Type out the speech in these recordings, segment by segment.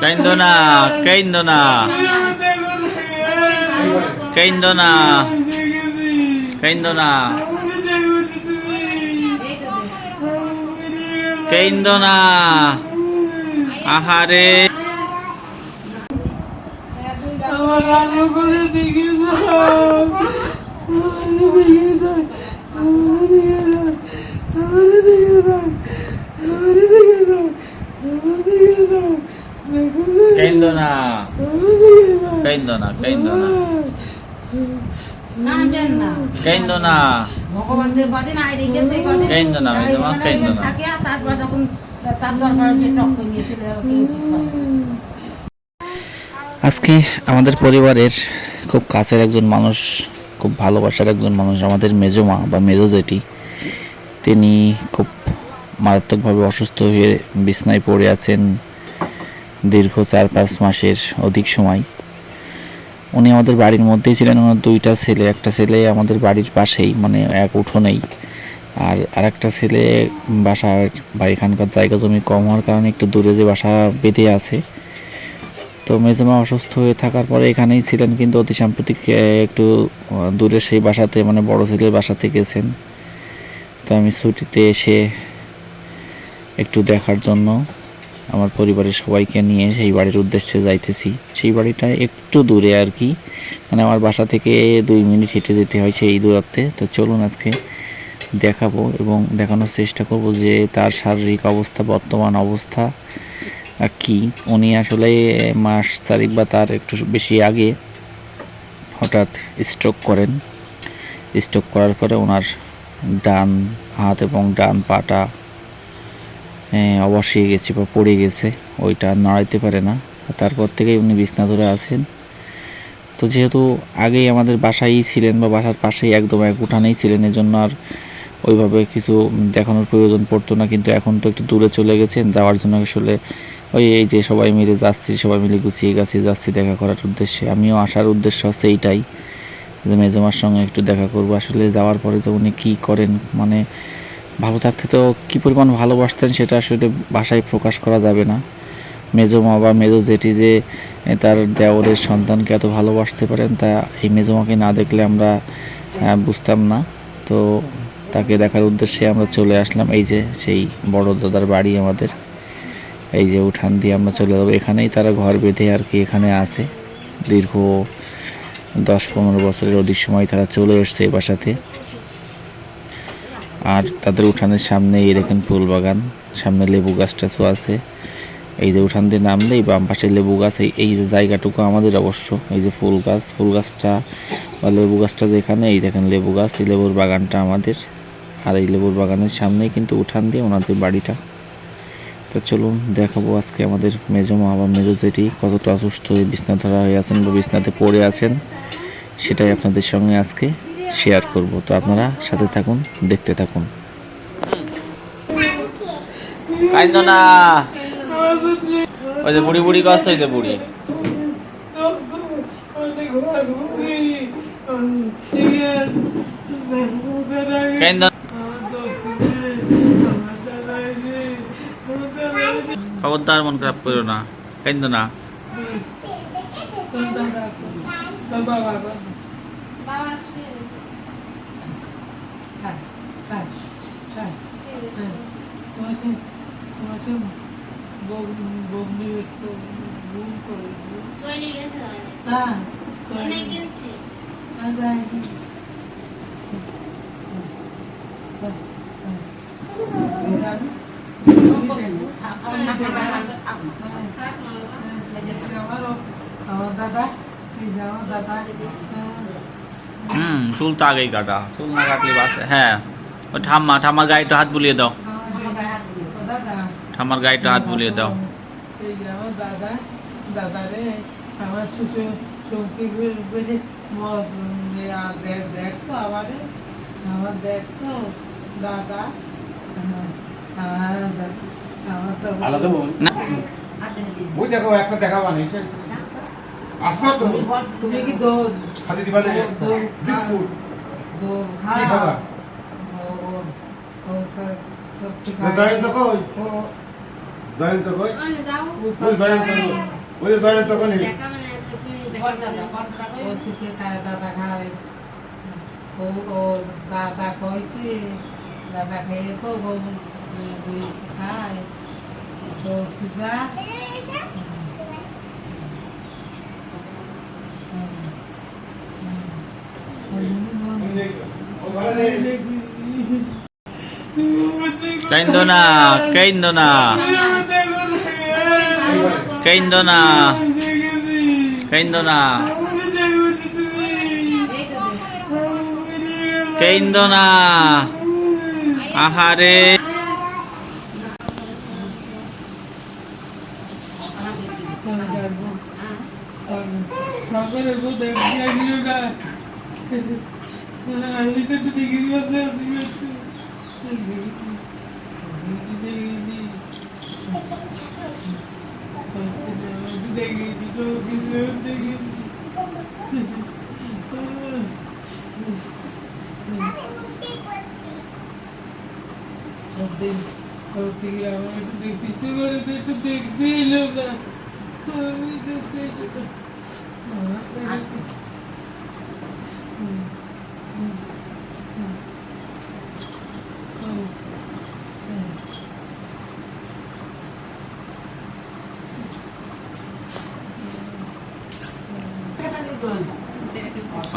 Kind না কাইন্দ না কাইন্দ না কাইন্দ না কাইন্দ না আহারে আমার আলো করে দেখে যাও আমার দেখে যাও আমার দেখে যাও আমার দেখে যাও আমার দেখে যাও আমার দেখে যাও দেখো যে কাইন্দ না আমার দেখে যাও কাইন্দ না কাইন্দ না কাঁদেন না কাইন্দ না ভগবান যে কদিন আইরে গেছে কদিন না, তাই তোমার না। থাকে তারপর যখন তার দরকার যে টক্কর নিয়েছিল কেউ ঠিক করে না। আজকে আমাদের পরিবারের খুব কাছের একজন মানুষ খুব ভালোবাসার একজন মানুষ আমাদের মেজো মা বা মেজো জেঠি তিনি খুব মারাত্মকভাবে অসুস্থ হয়ে বিছনায় পড়ে আছেন দীর্ঘ চার পাঁচ মাসের অধিক সময় উনি আমাদের বাড়ির মধ্যেই ছিলেন, ওনার দুইটা ছেলে, একটা ছেলে আমাদের বাড়ির পাশেই মানে এক উঠোনেই। আর আরেকটা ছেলে বাসার, বা এখানকার জায়গা জমি কম হওয়ার কারণে একটু দূরে যে বাসা বেঁধে আছে। তো মেজমা অসুস্থ হয়ে থাকার পরে এখানেই ছিলেন, কিন্তু অতি সাম্প্রতিক একটু দূরে সেই বাসাতে মানে বড় ছেলের বাসাতে গেছেন। তো আমি ছুটিতে এসে একটু দেখার জন্য আমার পরিবারের সবাইকে নিয়ে সেই বাড়ির উদ্দেশ্যে যাইতেছি। সেই বাড়িটা একটু দূরে আর কি। মানে আমার বাসা থেকে দুই মিনিট হেঁটে যেতে হয় সেই দূরত্বে। তো চলুন আজকে দেখাবো এবং দেখানোর চেষ্টা করব যে তার শারীরিক অবস্থা, বর্তমান অবস্থা কি? উনি আসলে মাস চারিক বা তার একটু বেশি আগে হঠাৎ স্ট্রোক করেন। স্ট্রোক করার পরে ওনার ডান হাত এবং ডান পাটা অবশ্যই গেছে, বা পড়ে গেছে, ওইটা নাড়াইতে পারে না। তারপর থেকেই উনি বিছনা ধরে আছেন। তো যেহেতু আগেই আমাদের বাসায়ই ছিলেন, বা বাসার পাশেই একদম এক উঠানেই ছিলেন, এজন্য আর ওইভাবে কিছু দেখানোর প্রয়োজন পড়তো না। কিন্তু এখন তো একটু দূরে চলে গেছেন, যাওয়ার জন্য আসলে ওই, এই যে সবাই মিলে যাচ্ছি, সবাই মিলে গুছিয়ে গেছি, যাচ্ছি দেখা করার উদ্দেশ্যে। আমিও আসার উদ্দেশ্য হচ্ছে এইটাই, যে মেজমার সঙ্গে একটু দেখা করব। আসলে যাওয়ার পরে যে উনি কী করেন মানে ভালো থাকতে তো কী পরিমাণ ভালোবাসতেন সেটা আসলে ভাষায় প্রকাশ করা যাবে না। মেজো মা বা মেজো জেঠি যে তার দেওরের সন্তানকে এত ভালোবাসতে পারেন তা এই মেজো মাকে না দেখলে আমরা বুঝতাম না। তো তাকে দেখার উদ্দেশ্যে আমরা চলে আসলাম। এই যে সেই বড় দাদার বাড়ি আমাদের। এই যে উঠান দিয়ে আমরা চলে যাব। এখানেই তারা ঘর বেঁধে আর কি এখানে আছে। দীর্ঘ দশ পনেরো বছরের অধিক সময় তারা চলে এসছে এই বাসাতে। আর তাদের উঠানের সামনে এই দেখেন ফুল বাগান। সামনে লেবু গাছ টাছও আছে। এই যে উঠান দিয়ে নামলেই বাম পাশে লেবু গাছ। এই যে জায়গাটুকু আমাদের অবশ্য, এই যে ফুল গাছ। ফুল গাছটা বা লেবু গাছটা যেখানে, এই দেখেন লেবু গাছ। এই লেবুর বাগানটা আমাদের। আর এই লেবুর বাগানের সামনেই কিন্তু উঠান দিয়ে ওনাদের বাড়িটা। তো চলুন দেখাবো আজকে আমাদের মেজো মা বা মেজো জেঠি কতটা অসুস্থ হয়ে বিছনা ধরা হয়ে আছেন বা বিছনাতে পড়ে আছেন। সেটাই আপনাদের সঙ্গে আজকে শেয়ার করব। তো আপনারা সাথে থাকুন, দেখতে থাকুন। না। ওই যে বুড়ি বুড়ি যে বুড়ি। খবরদার, মন খারাপ করো না। কাইন্দ না হ্যাঁ, হ্যাঁ, হ্যাঁ, হ্যাঁ। তোমাকে তোমাকে বগ- বগনি একটু ঘুম করে দিও। চলে গেছে হ্যাঁ, অনেক চলে। গেছে হ্যাঁ, যাই। হ্যাঁ, হ্যাঁ। এই যাবে? আমার- আমার দাদা এই যে আমার দাদা হ্যাঁ। হুম চুল তো আগেই কাটা চুল না কাটলে বাসে হ্যাঁ ওই ঠাম্মা ঠাম্মার গায়ে একটু হাত বুলিয়ে দাও ও গায়ে একটু হাত বুলিয়ে দাও। এই যে আমার দাদা দাদা রে আমার শ্বশুর চৌকি বলে দেখছ আমারে? আমার দেখছ? দাদা হ্যাঁ, হ্যাঁ, দাদা। আমার তো আলাদা বোন দেখো একটা আসবা তুমি তুমি কি দো খালি দিবা না দো- দো বিস্কুট। দো খাবা? ও ও ও সব- সব ঠিক দোকানে ও জয়ন্ত কই ওই জয়ন্ত ওই জয়ন্ত কোনি দাদা বড় দাদা খেয়েছো গো দুই খায় তো সিধা কাইন্দ না কাইন্দ না কাইন্দ না কাইন্দ না কাইন্দ না আহারে আমি তো দেখি বসে দেখি দেখি আমার একটু দেখতে ইচ্ছে করে তো একটু দেখতে এলো না আমি দেখতে এলো না আসবে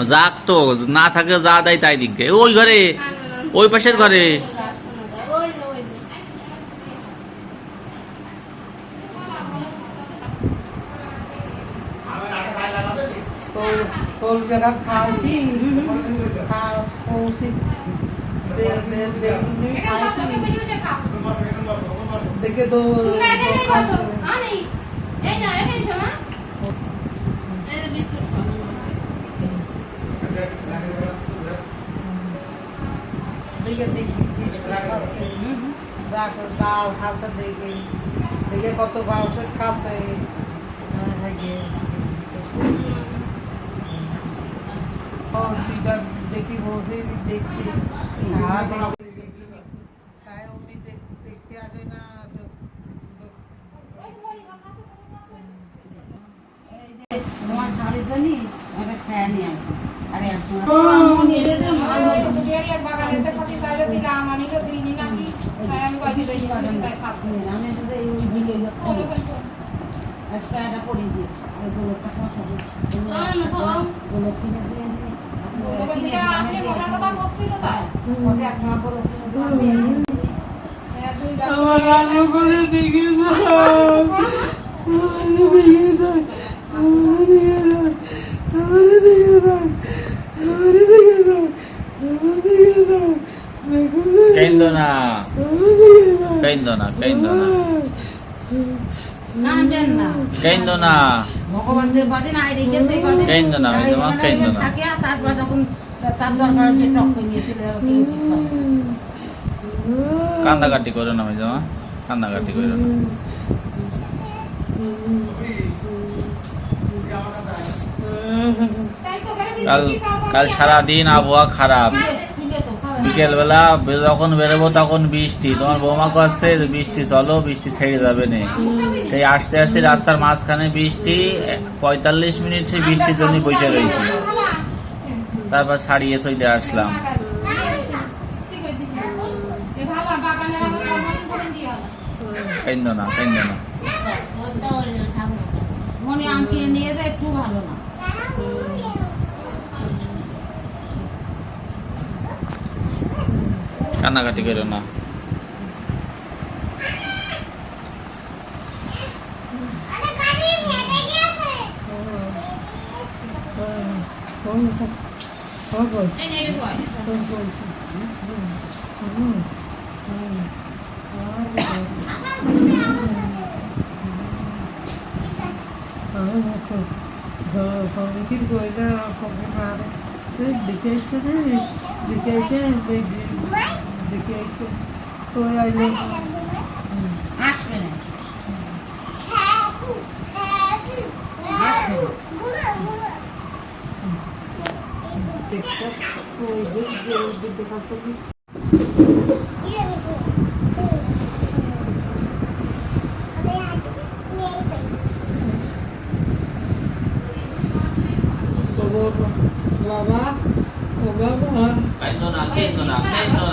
যাক তো না থাকে যা দেয় তাই দিকে ওই ঘরে ওই পাশের ঘরে। দেখে তো দেখে দেখি দেখো দাও খাসা দেখে দেখে কত ভাষা খাতে দেখি বসে দেখতে হ্যাঁ দেখি দেখি তাই উনি দেখতে আসে না তো তোমার শাড়ির জন্য একটা খেয়া নিয়ে একটা আর গোলকটা গোলক কিনে দিয়ে আমার রান্না করে দেখেছ আমার দেখে আমার দেখে দাও আমার দেখে দাও আমার দেখে দাও আমার দেখে দাও দেখেছ কাইন্দ না না না না না আমি তোমার না। তারপর যখন তার সে টক। কান্দাকাটি করো না মেজমা কান্দাকাটি করো না কাল কাল সারাদিন আবহাওয়া খারাপ খুলে তো খাবে না। বিকেল বেলা যখন বেরোবো তখন বৃষ্টি। তোমার বৌমা করছে বৃষ্টি চলো, বৃষ্টি ছেড়ে যাবে না। সেই আসতে আসতে রাস্তার মাঝখানে বৃষ্টি, পঁয়তাল্লিশ মিনিট সেই বৃষ্টির জন্য বসে রয়েছে। তারপর ছাড়িয়ে চলে আসলাম। না না মনে নিয়ে যায়, একটু ভালো না। কান্নাকাটি করো না। মারে দেখে দেখে É Por favor, lavar ou vamos lá. থাকি তো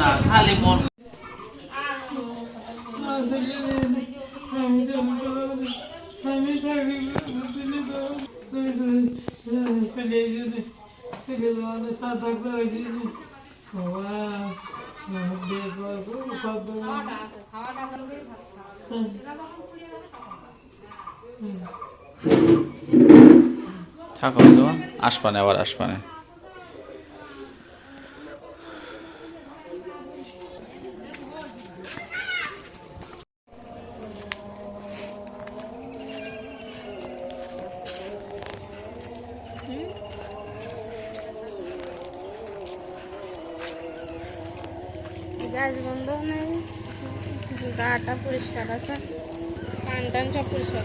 চলে যেতে চলে যাওয়ার সাদা করে দিয়েছি বাবা দেখো কত থাকো তো আসপানে আবার আসপানে গ্যাস বন্ধ নেই গাটা পরিষ্কার আছে টান টান সব পরিষ্কার।